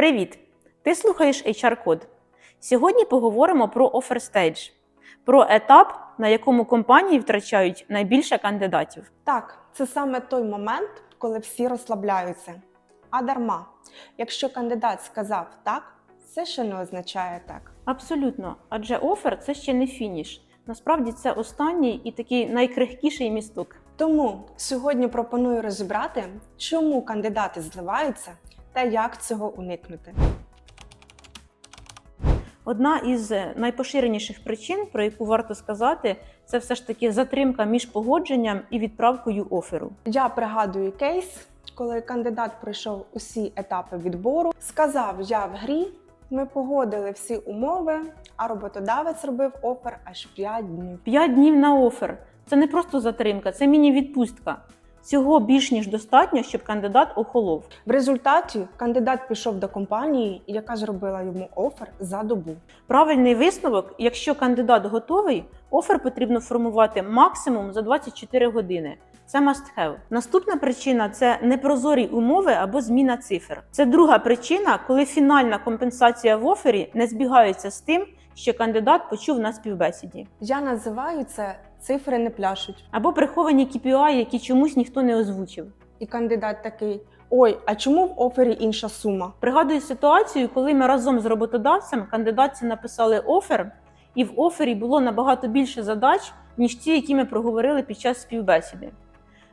Привіт! Ти слухаєш HR Код. Сьогодні поговоримо про Offer Stage, про етап, на якому компанії втрачають найбільше кандидатів. Так, це саме той момент, коли всі розслабляються. А дарма, якщо кандидат сказав так, це ще не означає так. Абсолютно, адже офер це ще не фініш. Насправді це останній і такий найкрихкіший місток. Тому сьогодні пропоную розібрати, чому кандидати зливаються та як цього уникнути. Одна із найпоширеніших причин, про яку варто сказати, це все ж таки затримка між погодженням і відправкою оферу. Я пригадую кейс, коли кандидат пройшов усі етапи відбору, сказав я в грі. Ми погодили всі умови, а роботодавець робив офер аж 5 днів. П'ять днів на офер це не просто затримка, це міні-відпустка. Цього більш ніж достатньо, щоб кандидат охолов. В результаті кандидат пішов до компанії, яка зробила йому офер за добу. Правильний висновок, якщо кандидат готовий, офер потрібно формувати максимум за 24 години. Це must have. Наступна причина це непрозорі умови або зміна цифр. Це друга причина, коли фінальна компенсація в офері не збігається з тим, що кандидат почув на співбесіді, Я називаю це цифри не пляшуть. або приховані KPI, які чомусь ніхто не озвучив. І кандидат такий: Ой, а чому в офері інша сума? Пригадую ситуацію, коли ми разом з роботодавцем кандидатці написали офер, і в офері було набагато більше задач, ніж ті, які ми проговорили під час співбесіди.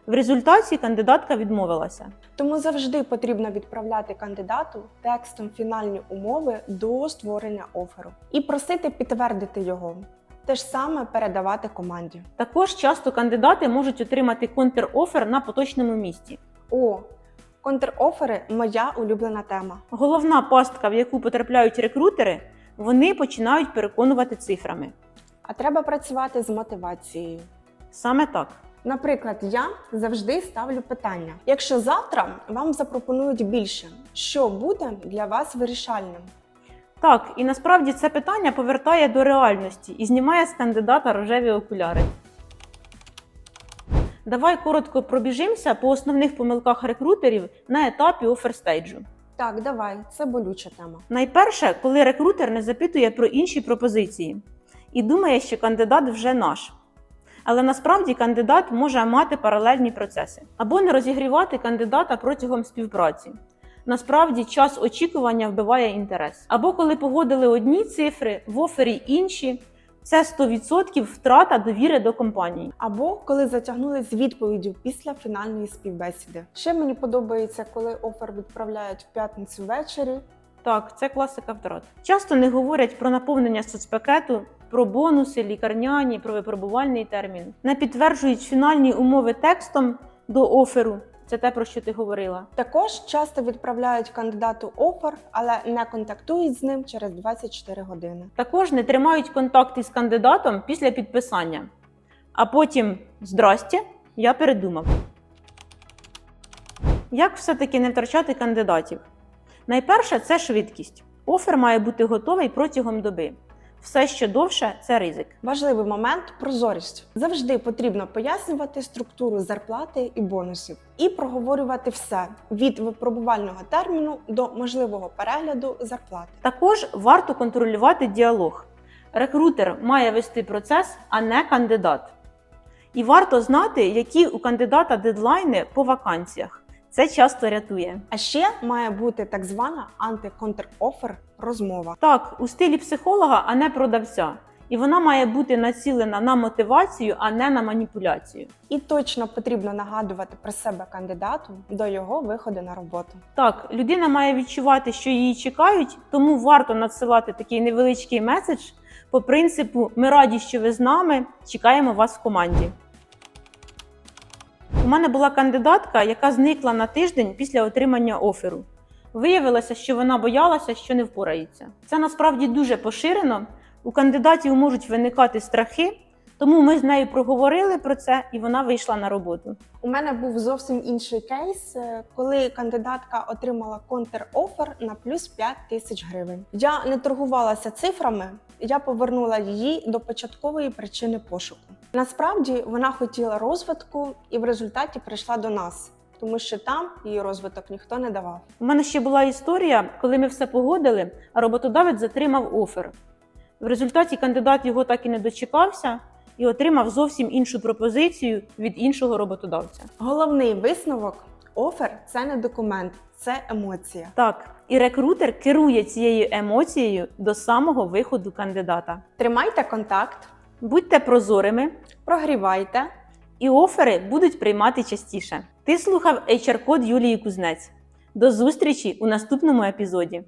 В результаті кандидатка відмовилася. Тому завжди потрібно відправляти кандидату текстом фінальні умови до створення оферу і просити підтвердити його. Те ж саме передавати команді. Також часто кандидати можуть отримати контр-офер на поточному місці. О, контр-офери моя улюблена тема. Головна пастка, в яку потрапляють рекрутери, вони починають переконувати цифрами. А треба працювати з мотивацією. Саме так. Наприклад, я завжди ставлю питання: якщо завтра вам запропонують більше, що буде для вас вирішальним? Так, і насправді це питання повертає до реальності і знімає з кандидата рожеві окуляри. Давай коротко пробіжимося по основних помилках рекрутерів на етапі оферстейджу. Так, давай, це болюча тема. Найперше, коли рекрутер не запитує про інші пропозиції і думає, що кандидат вже наш. Але насправді кандидат може мати паралельні процеси або не розігрівати кандидата протягом співпраці. Насправді час очікування вбиває інтерес. Або коли погодили одні цифри, в офері інші, це 100% втрата довіри до компанії. Або коли затягнули з відповіддю після фінальної співбесіди. Ще мені подобається, коли офер відправляють в п'ятницю ввечері. Так, це класика втрат. Часто не говорять про наповнення соцпакету, про бонуси, лікарняні, про випробувальний термін. Не підтверджують фінальні умови текстом до оферу. Це те, про що ти говорила. Також часто відправляють кандидату офер, але не контактують з ним через 24 години. Також не тримають контакт із кандидатом після підписання. А потім здрасте, я передумав. Як все-таки не втрачати кандидатів? Найперше це швидкість. Офер має бути готовий протягом доби. Все, що довше, це ризик. Важливий момент прозорість. Завжди потрібно пояснювати структуру зарплати і бонусів і проговорювати все від випробувального терміну до можливого перегляду зарплати. Також варто контролювати діалог. Рекрутер має вести процес, а не кандидат. І варто знати, які у кандидата дедлайни по вакансіях. Це часто рятує. А ще має бути так звана антиконтр-офер розмова. Так, у стилі психолога, а не продавця. І вона має бути націлена на мотивацію, а не на маніпуляцію. І точно потрібно нагадувати про себе кандидату до його виходу на роботу. Так, людина має відчувати, що її чекають, тому варто надсилати такий невеличкий меседж по принципу Ми раді, що ви з нами, чекаємо вас в команді. У мене була кандидатка, яка зникла на тиждень після отримання оферу. Виявилося, що вона боялася, що не впорається. Це насправді дуже поширено. У кандидатів можуть виникати страхи, тому ми з нею проговорили про це, і вона вийшла на роботу. У мене був зовсім інший кейс, е, коли кандидатка отримала контр-офер на плюс 5 тисяч гривень. Я не торгувалася цифрами, я повернула її до початкової причини пошуку. Насправді вона хотіла розвитку і в результаті прийшла до нас. тому що там її розвиток ніхто не давав. У мене ще була історія, коли ми все погодили, а роботодавець затримав офер. В результаті кандидат його так і не дочекався і отримав зовсім іншу пропозицію від іншого роботодавця. Головний висновок офер це не документ, це емоція. Так, і рекрутер керує цією емоцією до самого виходу кандидата. Тримайте контакт, Будьте прозорими, прогрівайте. і офери будуть приймати частіше. Ти слухав HR-код Юлії Кузнець. До зустрічі у наступному епізоді.